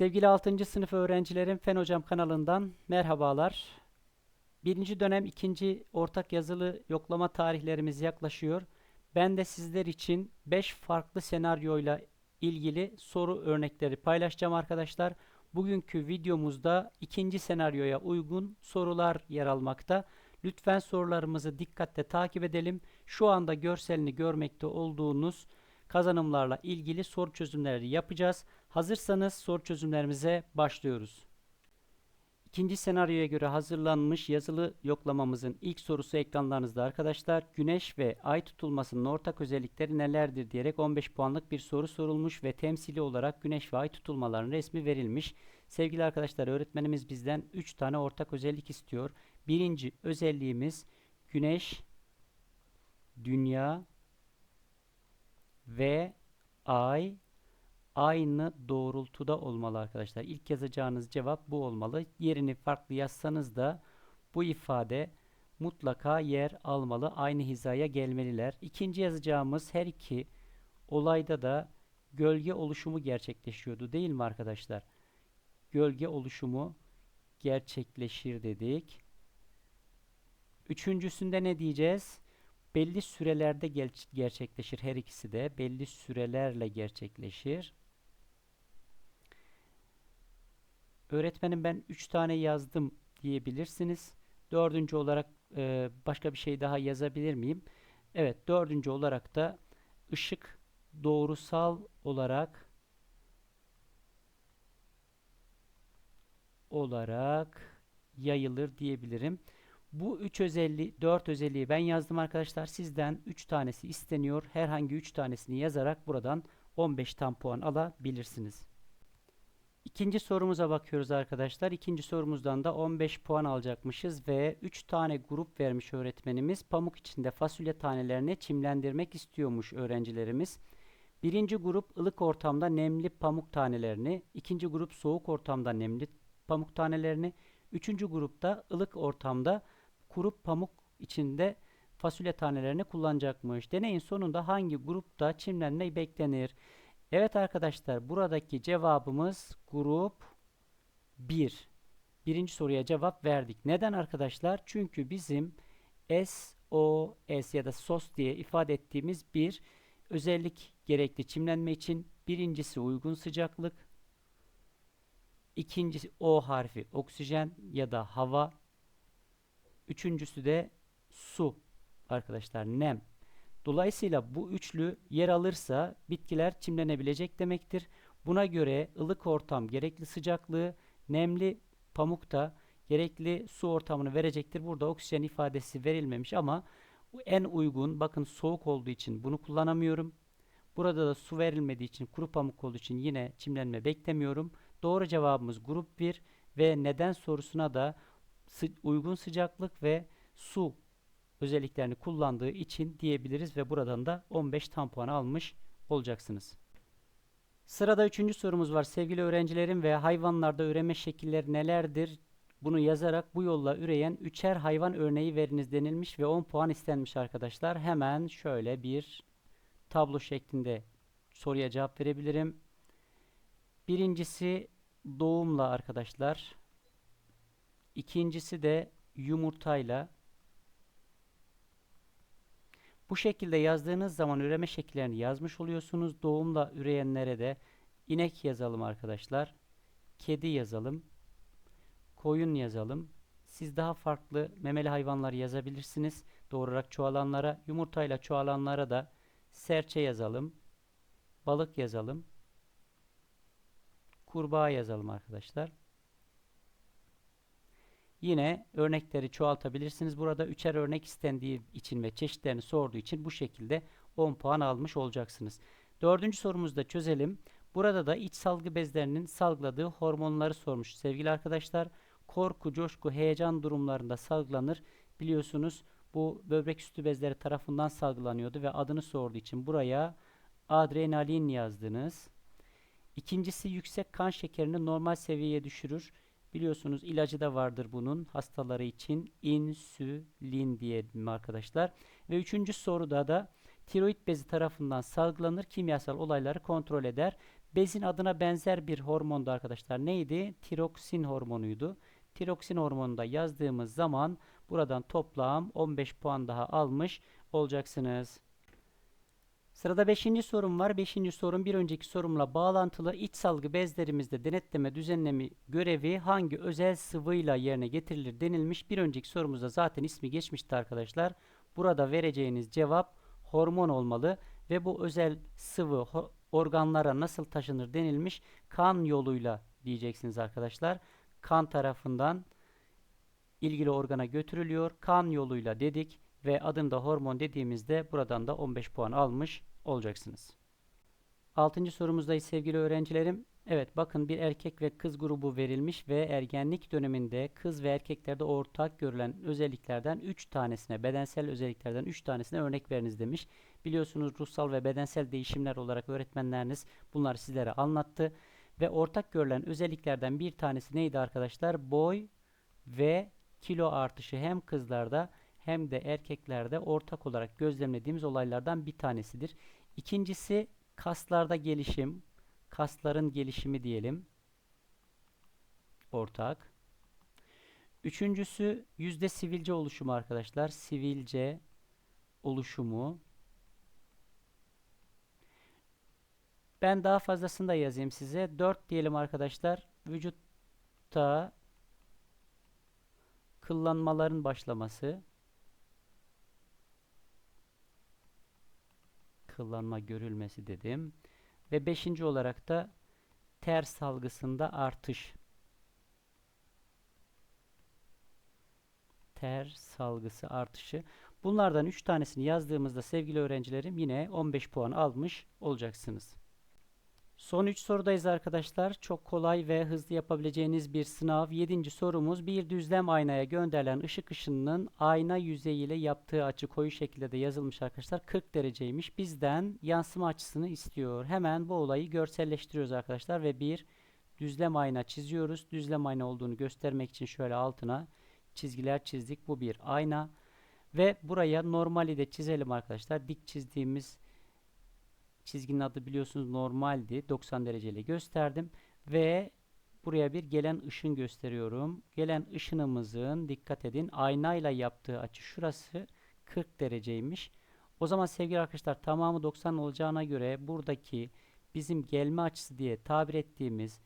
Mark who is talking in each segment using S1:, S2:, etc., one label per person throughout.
S1: Sevgili 6. sınıf öğrencilerim Fen Hocam kanalından merhabalar. Birinci dönem ikinci ortak yazılı yoklama tarihlerimiz yaklaşıyor. Ben de sizler için 5 farklı senaryoyla ilgili soru örnekleri paylaşacağım arkadaşlar. Bugünkü videomuzda ikinci senaryoya uygun sorular yer almakta. Lütfen sorularımızı dikkatle takip edelim. Şu anda görselini görmekte olduğunuz kazanımlarla ilgili soru çözümleri yapacağız. Hazırsanız soru çözümlerimize başlıyoruz. İkinci senaryoya göre hazırlanmış yazılı yoklamamızın ilk sorusu ekranlarınızda arkadaşlar. Güneş ve ay tutulmasının ortak özellikleri nelerdir diyerek 15 puanlık bir soru sorulmuş ve temsili olarak güneş ve ay tutulmalarının resmi verilmiş. Sevgili arkadaşlar öğretmenimiz bizden 3 tane ortak özellik istiyor. Birinci özelliğimiz güneş, dünya ve ay aynı doğrultuda olmalı arkadaşlar. İlk yazacağınız cevap bu olmalı. Yerini farklı yazsanız da bu ifade mutlaka yer almalı. Aynı hizaya gelmeliler. İkinci yazacağımız her iki olayda da gölge oluşumu gerçekleşiyordu değil mi arkadaşlar? Gölge oluşumu gerçekleşir dedik. Üçüncüsünde ne diyeceğiz? Belli sürelerde gerçekleşir her ikisi de. Belli sürelerle gerçekleşir. Öğretmenim ben 3 tane yazdım diyebilirsiniz. Dördüncü olarak e, başka bir şey daha yazabilir miyim? Evet dördüncü olarak da ışık doğrusal olarak olarak yayılır diyebilirim. Bu 3 özelliği, 4 özelliği ben yazdım arkadaşlar. Sizden 3 tanesi isteniyor. Herhangi 3 tanesini yazarak buradan 15 tam puan alabilirsiniz. İkinci sorumuza bakıyoruz arkadaşlar. İkinci sorumuzdan da 15 puan alacakmışız ve 3 tane grup vermiş öğretmenimiz. Pamuk içinde fasulye tanelerini çimlendirmek istiyormuş öğrencilerimiz. Birinci grup ılık ortamda nemli pamuk tanelerini, ikinci grup soğuk ortamda nemli pamuk tanelerini, üçüncü grupta ılık ortamda kuru pamuk içinde fasulye tanelerini kullanacakmış. Deneyin sonunda hangi grupta çimlenme beklenir? Evet arkadaşlar buradaki cevabımız grup 1. Birinci soruya cevap verdik. Neden arkadaşlar? Çünkü bizim SOS ya da SOS diye ifade ettiğimiz bir özellik gerekli çimlenme için. Birincisi uygun sıcaklık. İkincisi O harfi oksijen ya da hava. Üçüncüsü de su arkadaşlar nem. Dolayısıyla bu üçlü yer alırsa bitkiler çimlenebilecek demektir. Buna göre ılık ortam gerekli sıcaklığı, nemli pamuk da gerekli su ortamını verecektir. Burada oksijen ifadesi verilmemiş ama en uygun bakın soğuk olduğu için bunu kullanamıyorum. Burada da su verilmediği için kuru pamuk olduğu için yine çimlenme beklemiyorum. Doğru cevabımız grup 1 ve neden sorusuna da uygun sıcaklık ve su özelliklerini kullandığı için diyebiliriz ve buradan da 15 tam puan almış olacaksınız. Sırada üçüncü sorumuz var. Sevgili öğrencilerim ve hayvanlarda üreme şekilleri nelerdir? Bunu yazarak bu yolla üreyen üçer hayvan örneği veriniz denilmiş ve 10 puan istenmiş arkadaşlar. Hemen şöyle bir tablo şeklinde soruya cevap verebilirim. Birincisi doğumla arkadaşlar. İkincisi de yumurtayla. Bu şekilde yazdığınız zaman üreme şekillerini yazmış oluyorsunuz. Doğumla üreyenlere de inek yazalım arkadaşlar. Kedi yazalım. Koyun yazalım. Siz daha farklı memeli hayvanlar yazabilirsiniz. Doğurarak çoğalanlara, yumurtayla çoğalanlara da serçe yazalım. Balık yazalım. Kurbağa yazalım arkadaşlar. Yine örnekleri çoğaltabilirsiniz. Burada üçer örnek istendiği için ve çeşitlerini sorduğu için bu şekilde 10 puan almış olacaksınız. Dördüncü sorumuzu da çözelim. Burada da iç salgı bezlerinin salgıladığı hormonları sormuş sevgili arkadaşlar. Korku, coşku, heyecan durumlarında salgılanır. Biliyorsunuz bu böbrek üstü bezleri tarafından salgılanıyordu ve adını sorduğu için buraya adrenalin yazdınız. İkincisi yüksek kan şekerini normal seviyeye düşürür. Biliyorsunuz ilacı da vardır bunun hastaları için insülin diyelim arkadaşlar. Ve üçüncü soruda da tiroid bezi tarafından salgılanır kimyasal olayları kontrol eder. Bezin adına benzer bir hormondu arkadaşlar. Neydi? Tiroksin hormonuydu. Tiroksin hormonunu da yazdığımız zaman buradan toplam 15 puan daha almış olacaksınız. Sırada 5. sorum var. 5. sorum bir önceki sorumla bağlantılı iç salgı bezlerimizde denetleme düzenleme görevi hangi özel sıvıyla yerine getirilir denilmiş. Bir önceki sorumuzda zaten ismi geçmişti arkadaşlar. Burada vereceğiniz cevap hormon olmalı ve bu özel sıvı organlara nasıl taşınır denilmiş. Kan yoluyla diyeceksiniz arkadaşlar. Kan tarafından ilgili organa götürülüyor. Kan yoluyla dedik ve adını da hormon dediğimizde buradan da 15 puan almış olacaksınız. Altıncı sorumuzdayız sevgili öğrencilerim. Evet bakın bir erkek ve kız grubu verilmiş ve ergenlik döneminde kız ve erkeklerde ortak görülen özelliklerden 3 tanesine, bedensel özelliklerden 3 tanesine örnek veriniz demiş. Biliyorsunuz ruhsal ve bedensel değişimler olarak öğretmenleriniz bunları sizlere anlattı. Ve ortak görülen özelliklerden bir tanesi neydi arkadaşlar? Boy ve kilo artışı hem kızlarda hem de erkeklerde ortak olarak gözlemlediğimiz olaylardan bir tanesidir. İkincisi kaslarda gelişim, kasların gelişimi diyelim. Ortak. Üçüncüsü yüzde sivilce oluşumu arkadaşlar. Sivilce oluşumu. Ben daha fazlasını da yazayım size. 4 diyelim arkadaşlar. Vücutta kıllanmaların başlaması. Kıllanma görülmesi dedim. Ve beşinci olarak da ter salgısında artış. Ter salgısı artışı. Bunlardan 3 tanesini yazdığımızda sevgili öğrencilerim yine 15 puan almış olacaksınız. Son 3 sorudayız arkadaşlar. Çok kolay ve hızlı yapabileceğiniz bir sınav. 7. sorumuz bir düzlem aynaya gönderilen ışık ışınının ayna yüzeyiyle yaptığı açı koyu şekilde de yazılmış arkadaşlar. 40 dereceymiş. Bizden yansıma açısını istiyor. Hemen bu olayı görselleştiriyoruz arkadaşlar ve bir düzlem ayna çiziyoruz. Düzlem ayna olduğunu göstermek için şöyle altına çizgiler çizdik. Bu bir ayna ve buraya normali de çizelim arkadaşlar. Dik çizdiğimiz Çizginin adı biliyorsunuz normaldi. 90 dereceyle gösterdim. Ve buraya bir gelen ışın gösteriyorum. Gelen ışınımızın dikkat edin aynayla yaptığı açı şurası 40 dereceymiş. O zaman sevgili arkadaşlar tamamı 90 olacağına göre buradaki bizim gelme açısı diye tabir ettiğimiz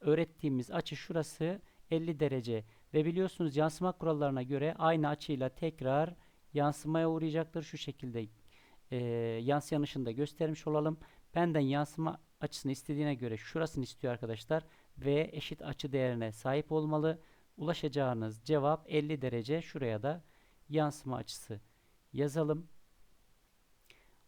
S1: öğrettiğimiz açı şurası 50 derece ve biliyorsunuz yansıma kurallarına göre aynı açıyla tekrar yansımaya uğrayacaktır. Şu şekilde e, yansıyan ışını göstermiş olalım. Benden yansıma açısını istediğine göre şurasını istiyor arkadaşlar ve eşit açı değerine sahip olmalı. Ulaşacağınız cevap 50 derece. Şuraya da yansıma açısı yazalım.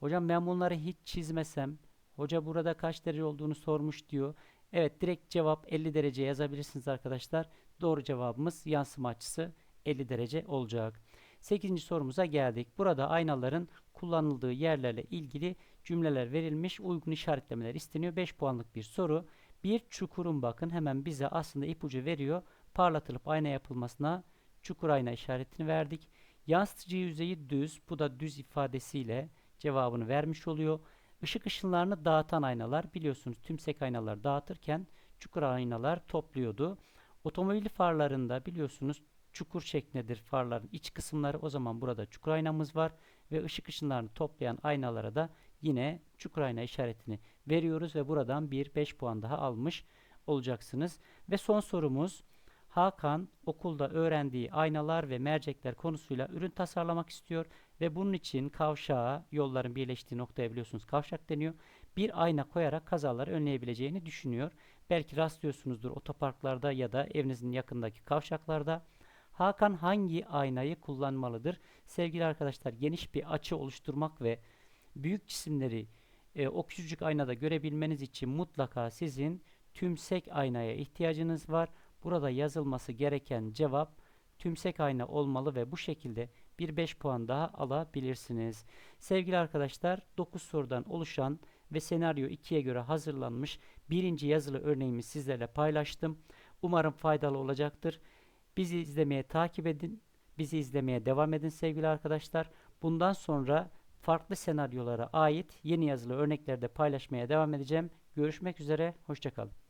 S1: Hocam ben bunları hiç çizmesem hoca burada kaç derece olduğunu sormuş diyor. Evet direkt cevap 50 derece yazabilirsiniz arkadaşlar. Doğru cevabımız yansıma açısı 50 derece olacak. 8. sorumuza geldik. Burada aynaların kullanıldığı yerlerle ilgili cümleler verilmiş. Uygun işaretlemeler isteniyor. 5 puanlık bir soru. Bir çukurun bakın hemen bize aslında ipucu veriyor. Parlatılıp ayna yapılmasına çukur ayna işaretini verdik. Yansıtıcı yüzeyi düz. Bu da düz ifadesiyle cevabını vermiş oluyor. Işık ışınlarını dağıtan aynalar biliyorsunuz tümsek aynalar dağıtırken çukur aynalar topluyordu. Otomobil farlarında biliyorsunuz çukur şeklindedir farların iç kısımları. O zaman burada çukur aynamız var ve ışık ışınlarını toplayan aynalara da yine çukur ayna işaretini veriyoruz ve buradan bir 5 puan daha almış olacaksınız. Ve son sorumuz Hakan okulda öğrendiği aynalar ve mercekler konusuyla ürün tasarlamak istiyor ve bunun için kavşağa yolların birleştiği noktaya biliyorsunuz kavşak deniyor. Bir ayna koyarak kazaları önleyebileceğini düşünüyor. Belki rastlıyorsunuzdur otoparklarda ya da evinizin yakındaki kavşaklarda. Hakan hangi aynayı kullanmalıdır? Sevgili arkadaşlar geniş bir açı oluşturmak ve büyük cisimleri e, o küçücük aynada görebilmeniz için mutlaka sizin tümsek aynaya ihtiyacınız var. Burada yazılması gereken cevap tümsek ayna olmalı ve bu şekilde bir 5 puan daha alabilirsiniz. Sevgili arkadaşlar 9 sorudan oluşan ve senaryo 2'ye göre hazırlanmış birinci yazılı örneğimi sizlerle paylaştım. Umarım faydalı olacaktır. Bizi izlemeye takip edin. Bizi izlemeye devam edin sevgili arkadaşlar. Bundan sonra farklı senaryolara ait yeni yazılı örneklerde paylaşmaya devam edeceğim. Görüşmek üzere. Hoşçakalın.